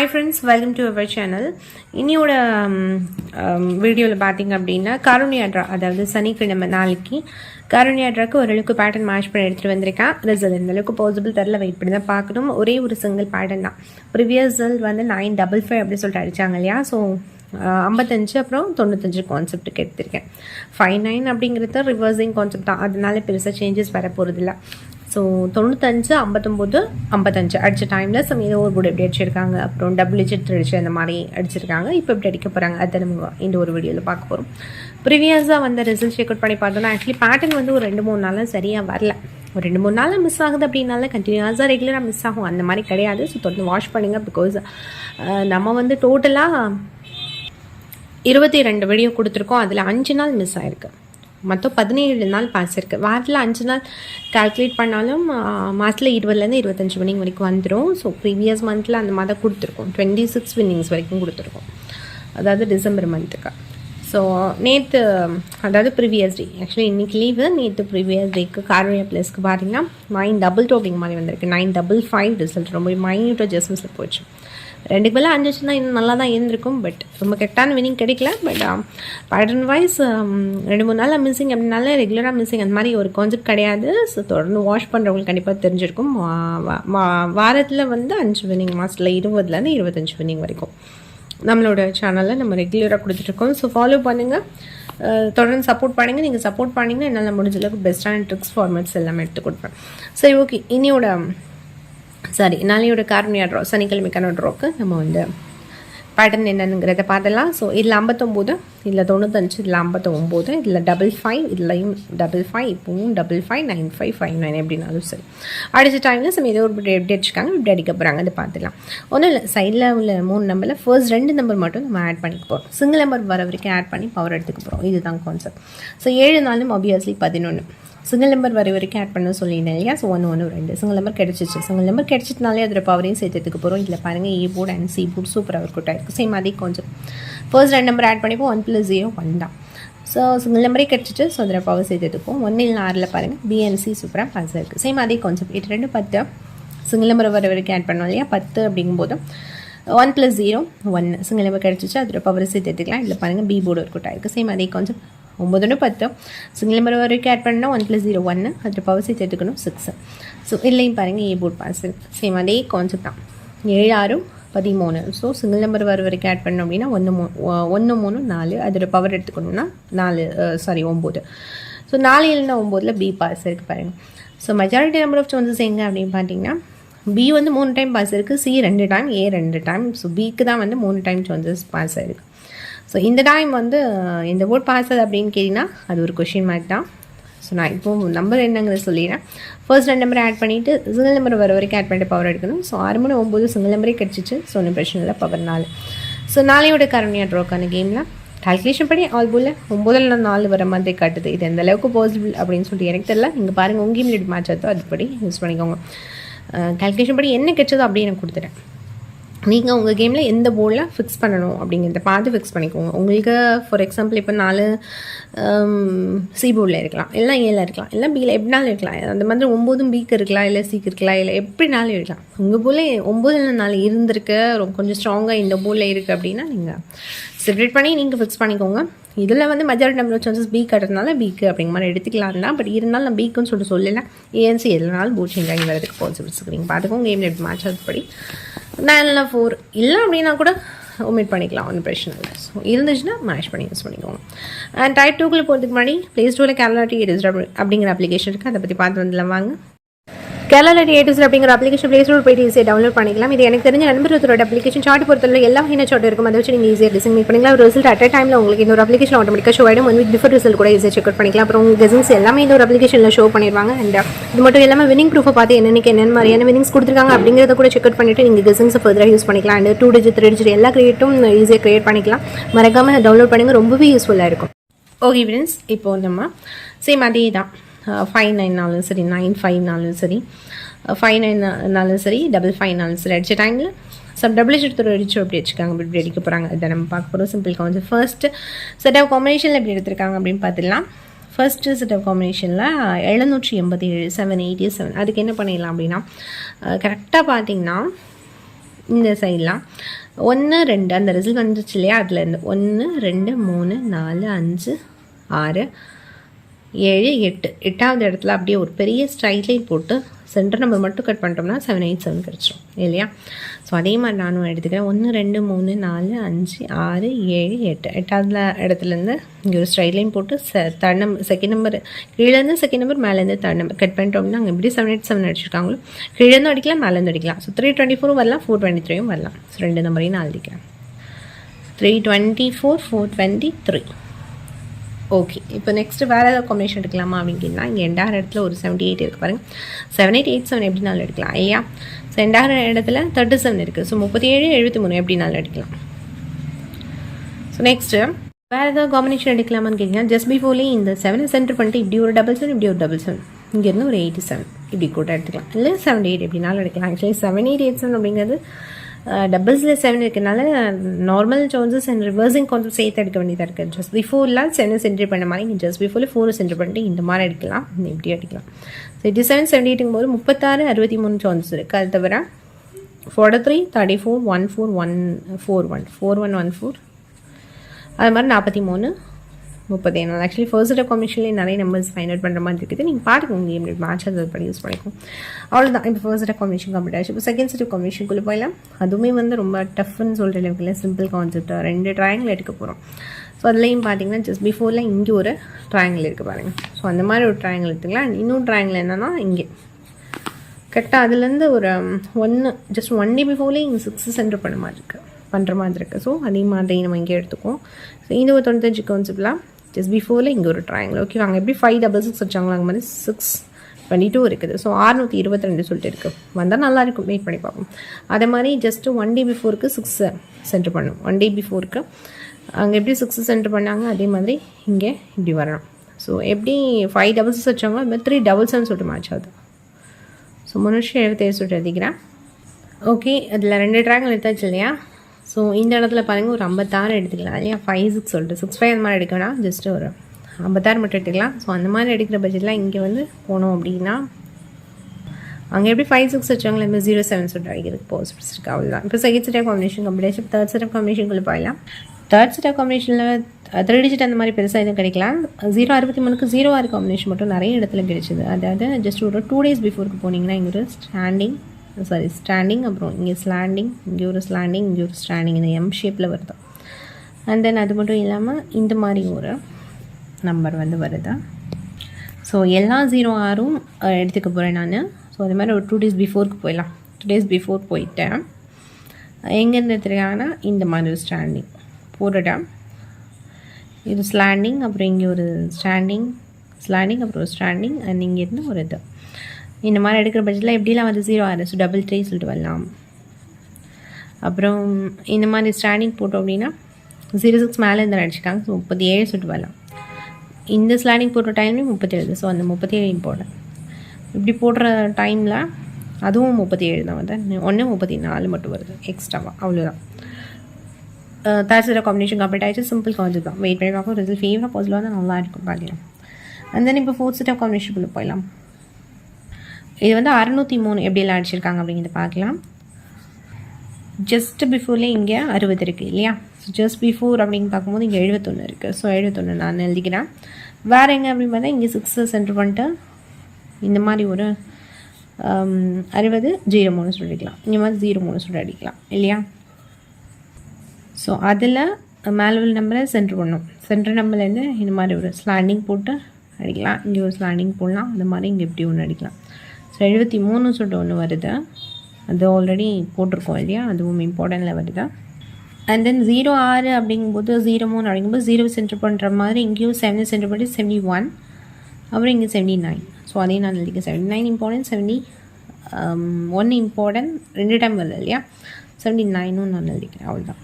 Hi friends welcome to our channel இன்னியோட வீடியோவில் பார்த்தீங்க அப்படின்னா கருணியாட்ரா அதாவது சனிக்கிழமை நாளைக்கு கருணியாட்ராக்கு ஓரளவுக்கு பேட்டர்ன் மேட்ச் பண்ணி எடுத்துகிட்டு வந்திருக்கேன். ரிசல்ட் இந்த அளவுக்கு பாசிபிள் தெரில வெயிட் பண்ணி தான் பார்க்கணும். ஒரே ஒரு சிங்கிள் பேட்டர்ன் தான். ப்ரிவியஸ் வந்து நைன் டபுள் ஃபைவ் அப்படி சொல்லிட்டு அடித்தாங்க இல்லையா? ஸோ ஐம்பத்தஞ்சு அப்புறம் தொண்ணூத்தஞ்சு கான்செப்ட்டுக்கு எடுத்திருக்கேன். ஃபைவ் நைன் அப்படிங்கிறது ரிவர்சிங் கான்செப்ட் தான். அதனால பெருசாக சேஞ்சஸ் வர போகிறதில்ல ஸோ தொண்ணூத்தஞ்சு ஐம்பத்தொம்போது ஐம்பத்தஞ்சு. அடித்த டைமில் சம் ஏதோ ஒரு போர்டு எப்படி அடிச்சிருக்காங்க அப்புறம் டபுள் டிஜிட் அடிச்சு அந்த மாதிரி அடிச்சிருக்காங்க. இப்போ எப்படி அடிக்க போகிறாங்க அதை நம்ம இந்த ஒரு வீடியோவில் பார்க்க போகிறோம் ப்ரீவியஸாக வந்து ரிசல்ட் செக் அவுட் பண்ணி பார்த்தோம்னா ஆக்சுவலி பேட்டர்ன் வந்து ஒரு ரெண்டு மூணு நாளாக சரியாக வரல. ஒரு ரெண்டு மூணு நாளில் மிஸ் ஆகுது அப்படின்னால கண்டினியூஸாக ரெகுலராக மிஸ் ஆகும். அந்த மாதிரி கிடையாது. ஸோ தொடர்ந்து வாஷ் பண்ணுங்கள் பிகாஸ் நம்ம வந்து டோட்டலாக இருபத்தி ரெண்டு வீடியோ கொடுத்துருக்கோம். அதில் அஞ்சு நாள் மிஸ் ஆயிருக்கு. மொத்தம் பதினேழு நாள் பாஸ் இருக்குது வாரத்தில் அஞ்சு நாள் கால்குலேட் பண்ணாலும் மாதத்தில் இருபதுலேருந்து இருபத்தஞ்சி வினிங் வரைக்கும் வந்துடும் ஸோ ப்ரீவியஸ் மந்தில் அந்த மாதிரி தான் கொடுத்துருக்கோம். டுவெண்ட்டி சிக்ஸ் வின்னிங்ஸ் வரைக்கும் கொடுத்துருக்கோம். அதாவது டிசம்பர் மந்த்துக்கு ஸோ நேற்று அதாவது ப்ரீவியஸ் டே ஆக்சுவலி இன்றைக்கி லீவு நேற்று ப்ரீவியஸ் டேக்கு கார்வியா ப்ளேஸ்க்கு பார்த்தீங்கன்னா நைன் டபுள் டோக்கிங் மாதிரி வந்திருக்கு. நைன் டபுள் ஃபைவ் ரிசல்ட் ரொம்ப மைன்யூட் அட்ஜஸ்ட்மெண்ட்ஸில் போச்சு. ரெண்டுக்கு மேலே அஞ்சு வச்சுருந்தா இன்னும் நல்லா தான் இருந்திருக்கும் பட் ரொம்ப கரெக்டான வினிங் கிடைக்கல. பட் பேட்டர்ன் வைஸ் ரெண்டு மூணு நாள் மிஸ்ஸிங் அப்படின்னால ரெகுலராக மிஸ்ஸிங் அந்த மாதிரி ஒரு கான்செப்ட் கிடையாது. ஸோ தொடர்ந்து வாஷ் பண்ணுறவங்களுக்கு கண்டிப்பாக தெரிஞ்சிருக்கும். வாரத்தில் வந்து அஞ்சு வினிங் மாதத்தில் இருபதுலேருந்து இருபத்தஞ்சு வினிங் வரைக்கும். நம்மளோட சேனலில் நம்ம ரெகுலராக கொடுத்துட்ருக்கோம். ஸோ ஃபாலோ பண்ணுங்கள் தொடர்ந்து சப்போர்ட் பண்ணுங்கள் நீங்கள் சப்போர்ட் பண்ணிங்கன்னா என்னால் முடிஞ்ச அளவுக்கு பெஸ்ட்டான ட்ரிக்ஸ் ஃபார்மேட்ஸ் எல்லாமே எடுத்து கொடுப்பேன். சரி ஓகே இனியோட சாரி நாளையோட காரணியா ட்ரா சனிக்கிழமைக்கான ட்ராக்கு நம்ம வந்து பேட்டர்ன் என்னங்கிறத பார்த்துலாம் ஸோ இதில் ஐம்பத்தொம்போது இதில் தொண்ணூத்தஞ்சு இதில் ஐம்பத்தொம்போது இதில் டபுள் ஃபைவ் இதுலையும் டபுள் ஃபைவ் இப்போவும் double five nine five five nine எப்படினாலும் சரி. அடித்த டைமில் சம் ஏதோ ஒரு எப்படி அடிச்சிருக்காங்க இப்படி அடிக்க போகிறாங்க அது பார்த்துக்கலாம் ஒன்றும் இல்லை சைடில் உள்ள மூணு நம்பரில் ஃபர்ஸ்ட் ரெண்டு நம்பர் மட்டும் நம்ம ஆட் பண்ணிக்க போகிறோம் சிங்கிள் நம்பர் வர வரைக்கும் ஆட் பண்ணி பவர் எடுத்துக்க போகிறோம் இதுதான் கான்செப்ட் ஸோ ஏழு நாளும் ஆப்வியஸ்லி பதினொன்று சிங்கிள் நம்பர் வர வரைக்கும் ஆட் பண்ண சொல்லியிருந்தேன் இல்லையா? ஸோ ஒன்று ஒன்று ரெண்டு. சிங்கிள் நம்பர் கிடச்சிச்சு. சிங்கிள் நம்பர் கிடச்சிட்டனாலே அதில் பவரையும் சேர்த்துக்கு போகிறோம் இதில் பாருங்கள் A board and C board சூப்பராக ஒர்க் அவுட் சேம் அதே கொஞ்சம் ஃபர்ஸ்ட் ரெண்டு நம்பர் ஆட் பண்ணிப்போம். ஒன் ப்ளஸ் ஜீரோ ஒன் தான். ஸோ சிங்கிள் நம்பரே கிடச்சிட்டு ஸோ அதில் பவர் சேர்த்துட்டுப்போம் ஒன்றில் ஆறில் பாருங்கள் பிஎன்சி சூப்பராக பாஸ் இருக்குது சேம் அதே கான்செப்ட் எட்டு ரெண்டு பத்து. சிங்கிள் நம்பர் வர வரைக்கும் ஆட் பண்ணோம் இல்லையா? பத்து அப்படிங்கும்போது. ஒன் ப்ளஸ் ஜீரோ ஒன்று சிங்கிள் நம்பர் கிடச்சிச்சு அதில் பவர் சேர்த்துக்கலாம் இதில் பாருங்கள் பி போர்டு ஒரு கூட்டாக இருக்குது சேம் அதே கான்செப்ட் ஒம்பதுன்னு பத்து. சிங்கிள் நம்பர் வரைக்கும் ஆட் பண்ணால் ஒன் ப்ளஸ் ஜீரோ ஒன்று அதில் பவர் சேர்த்து எடுத்துக்கணும் சிக்ஸு ஸோ இல்லையும் பாருங்கள் ஏ போர்ட் பாஸ் சேம் அதே கான்செப்ட் தான். ஏழு ஆறும் பதிமூணு. ஸோ சிங்கிள் நம்பர் வர வரைக்கும் ஆட் பண்ணோம் அப்படின்னா ஒன்று மூணு ஒன்று மூணு நாலு. அதோட பவர் எடுத்துக்கணும்னா நாலு சாரி ஒம்பது. ஸோ நாலு இல்லைன்னா ஒம்போதில் பி பாஸ் இருக்குது பாருங்கள் so majority number of chances எங்கே அப்படின்னு பார்த்தீங்கன்னா பி வந்து மூணு டைம் பாஸ் இருக்குது சி ரெண்டு டைம் ஏ ரெண்டு டைம் ஸோ பிக்கு தான் வந்து மூணு டைம் சான்சஸ் பாஸ் ஆகிருக்கு ஸோ இந்த டைம் வந்து இந்த போர்ட் பாஸ் ஆகுது அப்படின்னு கேட்டிங்கன்னா அது ஒரு கொஷின் மார்க் தான். ஸோ நான் இப்போது நம்பர் என்னங்கிறத சொல்லிடுறேன். ஃபர்ஸ்ட் ரெண்டு நம்பரை ஆட் பண்ணிவிட்டு சிங்கிள் நம்பர் வர வரைக்கும் ஆட் பண்ணிட்டு பவர் எடுக்கணும். ஸோ ஆறு மணி ஒம்பது சிங்கிள் நம்பரே கிடச்சிச்சு. ஸோ ஒன்றும் பிரச்சனை இல்லை பவர் நாலு. ஸோ நாளையோட கரணியா ட்ரோக்கான கேமில் கால்குலேஷன் படி ஆல் போல் ஒம்பதில் நாலு வர மாதிரி காட்டுது. இது எந்த அளவுக்கு பாசிபிள் அப்படின்னு சொல்லிட்டு எனக்கு தெரியல. நீங்கள் பாருங்கள் உங்கள் கேம் மேட்ச் ஆகுதோ அதுபடி யூஸ் பண்ணிக்கோங்க. கால்குலேஷன் படி என்ன கிடைச்சதோ அப்படியே எனக்கு கொடுத்துட்டேன் நீங்கள் உங்கள் கேமில் எந்த போர்டில் ஃபிக்ஸ் பண்ணணும் அப்படிங்கிறத பார்த்து ஃபிக்ஸ் பண்ணிக்கோங்க. உங்களுக்கு ஃபார் எக்ஸாம்பிள் இப்போ நாலு சி போர்டில் இருக்கலாம். இல்லை ஏல இருக்கலாம். இல்லை பியில் எப்படினாலும் இருக்கலாம். அந்த மாதிரி ஒம்போதும் பிக்கு இருக்கலாம் இல்லை சிக்கு இருக்கலாம் இல்லை எப்படினாலும் இருக்கலாம். உங்கள் போல் ஒம்போதில் நாலு இருந்திருக்கு. ரொம்ப கொஞ்சம் ஸ்ட்ராங்காக இந்த போர்டில் இருக்குது அப்படின்னா நீங்கள் செப்பரேட் பண்ணி நீங்கள் ஃபிக்ஸ் பண்ணிக்கோங்க. இதில் வந்து மெஜாரிட்டி நம்பர் சான்சஸ் பி கட்டுறதுனால பிக்கு அப்படிங்கிற மாதிரி எடுத்துக்கலாம் தான். பட் இருந்தாலும் நான் பிக்குன்னு சொல்லிட்டு சொல்லலை ஏஎன்சி எதுனாலும் போட் சேஞ்ச் ஆகி வரதுக்கு பாசிபிள்ஸ் இருக்குது நீங்கள் பார்த்துக்கோங்க. கேமில் எப்படி மேட்ச் ஆகுதுபடி நைனில் ஃபோர் இல்லை அப்படின்னா கூட ஒமிட் பண்ணிக்கலாம் ஒன்றும் பிரச்சனை இல்லை. ஸோ இருந்துச்சுன்னா மேனேஜ் பண்ணி யூஸ் பண்ணிக்கோங்க. அண்ட் டைப் டூக்குள்ளே போகிறதுக்கு முன்னாடி ப்ளே ஸ்டோரில் கேலராட்டி எடிஸ்டர் அப்படிங்கிற அப்ளிகேஷன் இருக்குது அதை பற்றி பார்த்து வந்துடலாம். வாங்க. கேலரி ஏடிஎஸ் அப்படிங்கிற அப்ளிகேஷன் ப்ளே ஸ்டோர் போய்ட்டு ஈஸியாக டவுன்லோட் பண்ணிக்கலாம். இது எனக்கு தெரிஞ்ச நண்பர் ஒருத்தரோட அப்ளிகேஷன் சார்ட் பொறுத்தவரை எல்லா வகையான சார்ட் இருக்கும். அதை வச்சு நீங்கள் ஈஸியாக டிசைன் பண்ணிக்கலாம். ஒரு ரிசல்ட் அட் டைமில் உங்களுக்கு இந்த ஒரு அப்ளிகேஷன் ஆட்டோமேட்டிக்காக ஷோ ஆகிடும் ஒன் வீக் டிஃபர் ரிசல்ட் கூட ஈஸியாக செக் அவுட் பண்ணிக்கலாம். அப்புறம் உங்கள் கெசன்ஸ் எல்லாமே இந்த ஒரு அப்ளிகேஷனில் ஷோ பண்ணிடுவாங்க. அண்ட் uh, இது மட்டும் இல்லாமல் வினிங் ப்ரூஃபை பார்த்து என்னென்னைக்கு என்னென்ன மாதிரியான வினிங்ஸ் கொடுத்துருக்காங்க அப்படிங்கிறத கூட செக் அவுட் பண்ணிவிட்டு நீங்கள் கெசன்ஸை ஃபர்தராக யூஸ் பண்ணிக்கலாம். And two digit three digit எல்லா கிரியேட்டும் ஈஸியாக கிரியேட் பண்ணிக்கலாம். மறக்காமல் டவுன்லோட் பண்ணுங்கள் ரொம்பவே யூஸ்ஃபுல்லாக இருக்கும். ஓகே ஃப்ரெண்ட்ஸ் இப்போ நம்ம சேம் அதே தான் Uh, ஃபைவ் நைன்னாலும் சரி நைன் ஃபைவ்னாலும் சரி. Uh, ஃபைவ் நைன்னாலும் சரி டபுள் ஃபைவ்னாலும் சரி. அடித்த டைமில் சம் டபுள் எடுத்து அடிச்சு அப்படி வச்சுக்காங்க இப்படி அடிக்க போகிறாங்க இதை நம்ம பார்க்க போகிறோம் simple concept first set of காம்பினேஷனில் எப்படி எடுத்திருக்காங்க அப்படின்னு பார்த்துடலாம். ஃபர்ஸ்ட்டு செட் ஆஃப் காம்பினேஷனில் எழுநூற்றி எண்பத்தி ஏழு செவன் எயிட்டி செவன் அதுக்கு என்ன பண்ணிடலாம் அப்படின்னா uh, கரெக்டாக பார்த்தீங்கன்னா இந்த சைட்லாம் ஒன்று ரெண்டு அந்த ரிசல்ட் வந்துச்சு இல்லையா? அதில் இருந்து ஒன்று ரெண்டு மூணு நாலு அஞ்சு ஆறு ஏழு எட்டு. எட்டாவது இடத்துல அப்படியே ஒரு பெரிய ஸ்ட்ரைட் லைன் போட்டு சென்டர் நம்பர் மட்டும் கட் பண்ணிட்டோம்னா செவன் எயிட் செவன் கிடச்சிரும். இல்லையா? ஸோ அதே மாதிரி நானும் எடுத்துக்கிறேன். ஒன்று ரெண்டு மூணு நாலு அஞ்சு ஆறு ஏழு எட்டு. எட்டாவது இடத்துலேருந்து இங்கே ஒரு ஸ்ட்ரைட் லைன் போட்டு செ தேர்ட் நம்பர் செகண்ட் நம்பர் கீழேருந்து செகண்ட் நம்பர் மேலேருந்து தேர்ட் நம்பர் கட் பண்ணிட்டோம்னா அங்கே எப்படி செவன் எயிட் செவன் அடிச்சிருக்காங்களோ கீழேருந்து அடிக்கலாம் மேலேருந்து அடிக்கலாம். ஸோ த்ரீ டுவெண்ட்டி ஃபோரும் வரலாம் ஃபோர் டுவெண்ட்டி த்ரீயும் வரலாம். ஸோ ரெண்டு நம்பரையும் நான் எழுதிக்கிறேன் three twenty four four twenty three okay இப்போ நெக்ஸ்ட்டு வேறு ஏதாவது காம்பினேஷன் எடுக்கலாமா அப்படின்னா இங்கே ரெண்டாயிரம் இடத்துல ஒரு செவன்ட்டி எயிட் இருக்குது பாருங்கள் செவன் எயிட் எயிட் செவன் எப்படினாலும் எடுக்கலாம் ஐயா? ஸோ ரெண்டாயிரம் இடத்துல தேர்ட்டி செவன் இருக்குது ஸோ முப்பத்தி ஏழு எழுபத்தி மூணு எப்படினாலும் எடுக்கலாம். ஸோ நெக்ஸ்ட்டு வேறு ஏதாவது காம்பினேஷன் எடுக்கலாமான்னு கேட்டிங்கன்னா ஜஸ்ட் பிஃபோர்லேயே இந்த செவனை சென்டர் பண்ணிட்டு இப்படி ஒரு டபுள் செவன் இப்படி ஒரு டபுள் செவன் இங்கேருந்து ஒரு எயிட்டி செவன் இப்படி கூட எடுத்துக்கலாம். இல்லை செவன் எயிட் எப்படினாலும் எடுக்கலாம். Actually seven eight eight seven அப்படிங்கிறது டபுள்ஸில் செவன் இருக்கனால நார்மல் சான்சஸ் அண்ட் ரிவர்சிங் கொஞ்சம் சேர்த்து எடுக்க வேண்டியதாக இருக்குது ஜஸ்ட் பிஃபோர்லாம் செவன் சென்ட்ரி பண்ண மாதிரி இங்கே ஜஸ்ட் பிஃபோரில் ஃபோரை சென்ட்ரி பண்ணிட்டு இந்த மாதிரி அடிக்கலாம் நீ இப்படி அடிக்கலாம். ஸோ எயிட்டி செவன் செவன்டி எயிட்டுங்கும் போது முப்பத்தாறு அறுபத்தி மூணு ஜோன்ஸ் இருக்குது அது தவிர forty three thirty four one four one four one four one one four அது மாதிரி நாற்பத்தி மூணு முப்பத்தி ஏழு ஆக்சுவலி ஃபர்ஸ்ட் டே கமிஷன்லேயே நிறைய நம்பர்ஸ் ஃபைண்ட் அவுட் பண்ணுற மாதிரி இருக்குது. நீங்கள் பாருங்க எப்படி மேட்ச் அது படி யூஸ் பண்ணிக்கும் அவ்வளோதான் இப்போ ஃபர்ஸ்ட் டே கமிஷன் கம்ப்ளீட் ஆச்சு இப்போ செகண்ட் செட் கமிஷனுக்குள்ளே போயிடலாம். அதுவுமே வந்து ரொம்ப டஃப்னு சொல்கிற லெவலில் சிம்பிள் கான்செப்டாக ரெண்டு ட்ராயிங்கில் எடுக்க போகிறோம் ஸோ அதுலேயும் பார்த்தீங்கன்னா ஜஸ்ட் பிஃபோரில் இங்கே ஒரு ட்ராயிங்கில் இருக்குது பாருங்கள் ஸோ அந்த மாதிரி ஒரு ட்ராயிங்கில் எடுத்துக்கலாம். இன்னொரு ட்ராயிங்கில் என்னென்னா இங்கே. கரெக்டாக அதுலேருந்து ஒரு ஒன்று ஜஸ்ட் ஒன் டே பிஃபோர்லேயே இங்கே சிக்ஸ் சென்டர் பண்ண மாதிரி இருக்குது பண்ணுற மாதிரி இருக்குது ஸோ அதே மாதிரி நம்ம இங்கே எடுத்துக்குவோம். ஸோ இந்த ஒரு தொண்ணூத்தஞ்சு கான்செப்ட்லாம் ஜஸ்ட் பிஃபோரில் இங்கே ஒரு ட்ராயிங்கில் ஓகே வாங்க. எப்படி ஃபைவ் டபுள் சிக்ஸ் வச்சாங்களா அங்கே மாதிரி சிக்ஸ் டுவெண்ட்டி டூ இருக்குது. ஸோ ஆறுநூற்றி இருபத்தி ரெண்டு சொல்லிட்டு இருக்குது வந்தால் நல்லா இருக்கும். வெயிட் பண்ணி பார்ப்போம். அதே மாதிரி ஜஸ்ட்டு ஒன் டே பிஃபோருக்கு சிக்ஸ் சென்டர் பண்ணும். ஒன் டே பிஃபோருக்கு அங்கே எப்படி சிக்ஸ் சென்டர் பண்ணாங்க? அதே மாதிரி இங்கே இப்படி வரணும். ஸோ எப்படி ஃபைவ் டபுள் சிக்ஸ் வச்சாங்களோ அது மாதிரி த்ரீ டபுள் செவன் சொல்லிட்டு மேட்ச் ஆகுது. ஸோ முன்னூற்றி எழுபத்தேழு சொல்லிட்டு எழுதிக்கிறேன். ஓகே அதில் ரெண்டு ட்ராங்கல் எடுத்தாச்சு இல்லையா? ஸோ இந்த இடத்துல பாருங்கள் ஒரு ஐம்பத்தாறு எடுத்துக்கலாம். இல்லையா ஃபைவ் சிக்ஸ் சொல்லிட்டு சிக்ஸ் ஃபைவ் அந்த மாதிரி எடுக்கணும்னா ஜஸ்ட் ஒரு ஐம்பத்தாறு மட்டும் எடுத்துக்கலாம். ஸோ அந்த மாதிரி எடுக்கிற பட்ஜெட்லாம் இங்கே வந்து போனோம் அப்படின்னா அங்கே எப்படி ஃபைவ் சிக்ஸ் வச்சாங்களே இப்போ ஜீரோ செவன் சொல்லிட்டு அடிக்கிறதுக்கு போஸ் பிடிச்சிருக்கு அவ்வளோதான் இப்போ second set of combination combination third set of காம்பினேஷனுக்குள்ளே போயிடலாம். தேர்ட் செட் ஆஃப் காம்பினேஷனில் த்ரீ டிஜிட் அந்த மாதிரி பெருசாக எதுவும் கிடைக்கலாம். ஜீரோ அறுபத்தி மூணுக்கு ஜீரோ ஆறு காம்பினேஷன் மட்டும் நிறைய இடத்துல கிடைச்சிது. அதாவது ஜஸ்ட் ஒரு டூ டேஸ் பிஃபோருக்கு போனீங்கன்னா இங்கே ஒரு ஸ்டாண்டிங் சாரி ஸ்டாண்டிங் அப்புறம் இங்கே ஸ்லாண்டிங் இங்கே ஒரு ஸ்லாண்டிங் இங்கே ஒரு ஸ்டாண்டிங் இந்த எம் ஷேப்பில் வருது. அண்ட் தென் அது மட்டும் இல்லாமல் இந்த மாதிரி ஒரு நம்பர் வந்து வருது? ஸோ எல்லா ஜீரோ ஆறும் எடுத்துக்க போகிறேன் நான். ஸோ அது மாதிரி ஒரு டூ டேஸ் பிஃபோருக்கு போயிடலாம். டூ டேஸ் பிஃபோர் போயிட்டேன். எங்கேருந்து எடுத்துருக்காங்கன்னா இந்த மாதிரி ஒரு ஸ்டாண்டிங் போட்டுட்டேன். இது ஸ்லாண்டிங் அப்புறம் இங்கே ஒரு ஸ்டாண்டிங் ஸ்லாண்டிங் அப்புறம் ஒரு ஸ்டாண்டிங் அண்ட் இங்கேருந்து ஒரு இது. இந்த மாதிரி எடுக்கிற பட்சத்தில் எப்படிலாம் வந்து ஜீரோ ஆறு ஸோ டபுள் த்ரீ சொல்லிட்டு வரலாம். அப்புறம் இந்த மாதிரி ஸ்டாண்டிங் போட்டோம் அப்படின்னா ஜீரோ சிக்ஸ் மேலே இருந்தால் அடிச்சிட்டாங்க ஸோ முப்பத்தி ஏழு சொல்லிட்டு வரலாம். இந்த ஸ்லாண்டிங் போடுற டைம்லேயும் முப்பத்தி ஏழு ஸோ அந்த முப்பத்தி ஏழு போடுறேன் இப்படி போடுற டைமில் அதுவும் முப்பத்தி ஏழு தான் வந்து ஒன்று முப்பத்தி நாலு மட்டும் வருது. எக்ஸ்ட்ராவாக அவ்வளோதான் தேர்ட் காம்பினேஷன் கம்ப்ளீட் ஆகிடுச்சு சிம்பிள் கான்செப்ட் தான். வெயிட் பண்ணி பார்க்கும் ரிசல்ட் ஃபேவராக பாசிட்டிவாக தான் நல்லா இருக்கும். பார்த்தீங்கன்னா அண்ட் தென் இப்போ ஃபோர்த் செட் ஆஃப் காம்பினேஷன் போயிடலாம். இது வந்து அறநூற்றி மூணு எப்படிலாம் அடிச்சிருக்காங்க அப்படிங்கிறத பார்க்கலாம். ஜஸ்ட் பிஃபோர்லேயே இங்கே அறுபது இருக்குது இல்லையா? ஸோ ஜஸ்ட் பிஃபோர் அப்படின்னு பார்க்கும்போது இங்கே எழுபத்தொன்று இருக்குது ஸோ எழுபத்தொன்று நான் எழுதிக்கிறேன். வேறு எங்கே அப்படின்னு பார்த்தா இங்கே சிக்ஸு சென்டர் பண்ணிட்டு இந்த மாதிரி ஒரு um, அறுபது ஜீரோ மூணு சொல்லி அடிக்கலாம். இந்த மாதிரி ஜீரோ மூணு சொல்லி அடிக்கலாம் இல்லையா? ஸோ அதில் மேலுவல் நம்பரை சென்டர் பண்ணணும். சென்டர் நம்பர்லேருந்து இந்த மாதிரி ஒரு ஸ்லாண்டிங் போட்டு அடிக்கலாம். இங்கே ஒரு ஸ்லாண்டிங் போடலாம். அந்த மாதிரி இங்கே இப்படி ஒன்று அடிக்கலாம். ஸோ எழுபத்தி மூணு சொல்லிட்டு ஒன்று வருது. அது ஆல்ரெடி போட்டிருக்கோம் இல்லையா? அதுவும் இம்பார்ட்டண்ட்டில் வருது? அண்ட் தென் ஜீரோ ஆறு அப்படிங்கும்போது ஜீரோ மூணு அப்படிங்கும்போது ஜீரோ சென்டர் பண்ணுற மாதிரி இங்கேயும் செவன்டி சென்டர் பண்ணி செவன்டி ஒன் அப்புறம் இங்கே செவன்டி நைன் ஸோ அதையும் நான் எழுதிக்க seventy nine important seventy one important ரெண்டு டைம் வரல இல்லையா? செவன்டி நைனும் நான் எழுதிக்கிறேன் அவ்வளோதான்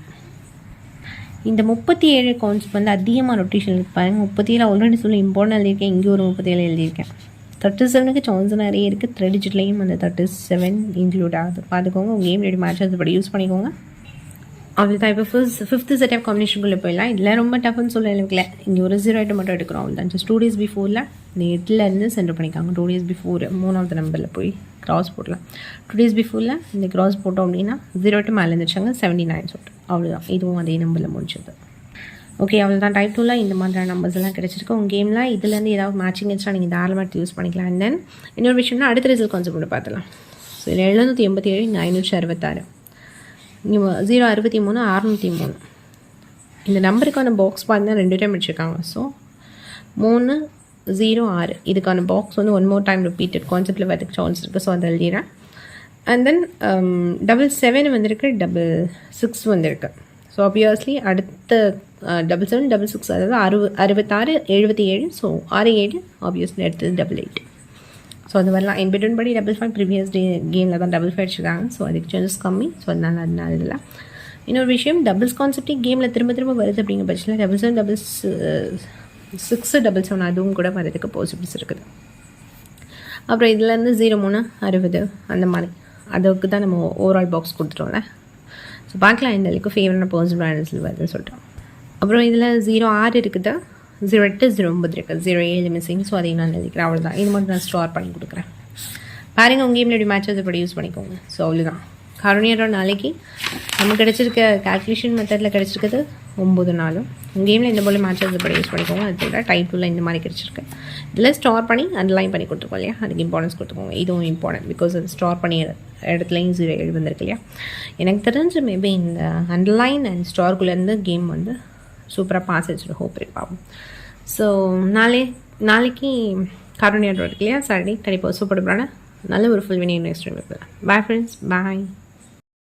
இந்த முப்பத்தி ஏழு கவுண்ட்ஸ் வந்து அதிகமாக ரொட்டேஷன் பாருங்கள் முப்பத்தி ஏழு ஆல்ரெடி சொல்லி இம்பார்ட்டன் எழுதியிருக்கேன். இங்கே ஒரு முப்பத்தி ஏழு எழுதியிருக்கேன். தேர்ட்டி செவனுக்கு சான்ஸ் நிறைய இருக்குது த்ரெட் டிஜிட்லேயும் அந்த தேர்ட்டி செவன் இன்க்ளூட் ஆகுது. பார்த்துக்கோங்க உங்கள் கேம் ரெடி மேட்ச் அதுபடி யூஸ் பண்ணிக்கோங்க. அவ்வளோதான் இப்போ ஃபர்ஸ்ட் ஃபிஃப்த் செட் ஆஃப் காம்பினேஷனுக்குள்ளே போயிடலாம். இதில் ரொம்ப டஃப்னு சொல்ல எனக்குல இங்கே ஒரு ஜீரோ ஐட்டம் மட்டும் எடுக்கிறோம். அவ்வளோதான் ஜஸ்ட் டூ டேஸ் பிஃபோரில் நெட்லேருந்து சென்டர் பண்ணிக்காங்க. டூ டேஸ் பிஃபோர் மூணாவது நம்பரில் போய் கிராஸ் போடலாம். டூ டேஸ் பிஃபோரில் இந்த கிராஸ் போட்டோம் அப்படின்னா ஜீரோ ஐட்டம் மேலே இருந்துச்சாங்க. செவன்டி நைன் சொல்லிட்டு. அவ்வளோதான் இதுவும் அதே நம்பரில் முடிச்சது ஓகே அவ்வளோதான் டைப் டூவில் இந்த மாதிரியான நம்பர்ஸ் எல்லாம் கிடச்சிருக்கு. உங்கள் கேமில் இதுலேருந்து ஏதாவது மேட்சிங் இருந்துச்சுன்னா நீங்கள் தாராளமாக எடுத்து யூஸ் பண்ணிக்கலாம். அண்ட் தென் இன்னொரு விஷயம்னா அடுத்த ரிசல்ட் கொஞ்சம் கூட பார்த்துலாம். ஸோ இதில் எழுநூற்றி எண்பத்தி ஏழு இங்கே ஐநூற்றி அறுபத்தாறு. இங்கே ஜீரோ அறுபத்தி மூணு அறுநூற்றி மூணு. இந்த நம்பருக்கான பாக்ஸ் பார்த்தீங்கன்னா ரெண்டு டைம் வச்சுருக்காங்க ஸோ மூணு ஜீரோ ஆறு. இதுக்கான பாக்ஸ் வந்து ஒன் மோர் டைம் ரிப்பீட்டட் கான்செப்டில் வரதுக்கு சான்ஸ் இருக்குது ஸோ அதை எழுதிடுறேன். அண்ட் தென் டபுள் செவன் வந்திருக்கு டபுள் சிக்ஸ் வந்திருக்கு. ஸோ ஆப்வியஸ்லி அடுத்த டபுள் செவன் டபுள் சிக்ஸ் அதாவது அறுபது அறுபத்தாறு எழுபத்தி ஏழு ஸோ ஆறு ஏழு ஆப்வியஸ்லி அடுத்தது டபுள் எயிட் ஸோ அது வரலாம் என் பிட்வன் படி டபுள் ஃபைவ் ப்ரீவியஸ் டே கேமில் தான் டபுள் ஃபைவ் அடிச்சிருக்காங்க. ஸோ அதுக்கு சான்சஸ் கம்மி. ஸோ அதனால் அதனால இதில் இன்னொரு விஷயம் டபுள்ஸ் கான்செப்டே கேமில் திரும்ப திரும்ப வருது அப்படிங்கிற பட்சத்தில் double seven double six double seven அதுவும் கூட வரதுக்கு பாசிபிள்ஸ் இருக்குது. அப்புறம் இதுலேருந்து ஜீரோ மூணு அறுபது அந்த மாதிரி. அதுக்கு தான் நம்ம ஓவரால் பாக்ஸ் கொடுத்துருவோம்ல ஸோ பார்க்கலாம். இந்த அளவுக்கு ஃபேவரான பர்சன் பிராண்டஸில் வருதுன்னு சொல்லிட்டு. அப்புறம் இதில் ஜீரோ ஆறு இருக்குது. ஜீரோ எட்டு ஜீரோ ஒம்பது இருக்குது ஜீரோ ஏழு மிஸ்ஸிங் ஸோ அதையும் நான் எழுதிக்கிறேன். அவ்வளோதான் இது மட்டும் நான் ஸ்டோர் பண்ணி கொடுக்குறேன். பாருங்கள் உங்கள் கேமில் எப்படி மேட்சஸ் இப்படி யூஸ் பண்ணிக்கோங்க. ஸோ அவ்வளோதான் கருணியரோட நாளைக்கு நம்ம கிடச்சிருக்க கால்குலேஷன் மெத்தடில் கிடச்சிருக்கிறது ஒம்பது நாளும். உங்கள் கேமில் இந்த போல் மேட்சஸ் படி யூஸ் பண்ணிக்கோங்க. அது போல் டைப் டூவில் இந்த மாதிரி கிடச்சிருக்கு. இதில் ஸ்டோர் பண்ணி அண்டர்லைன் பண்ணி கொடுத்துருக்கோம் இல்லையா? அதுக்கு இம்பார்ட்டன்ஸ் கொடுத்துக்கோங்க. இதுவும் இம்பார்ட்டன்ட் பிகாஸ் அது ஸ்டோர் பண்ணி இடத்துலையும் ஜீரோ ஏழு வந்திருக்கு இல்லையா? எனக்கு தெரிஞ்சு மேபி இந்த அண்டர்லைன் அண்ட் ஸ்டோர்க்குள்ளேருந்து கேம் வந்து சூப்பராக பாஸ் ஆச்சு ஹோப் இருப்பாகும் ஸோ நாளை நாளைக்கு கருணியாட் இருக்கு இல்லையா? சாட்டர்டே கண்டிப்பாக சூப்பர் நல்ல ஒரு full winning next bye friends bye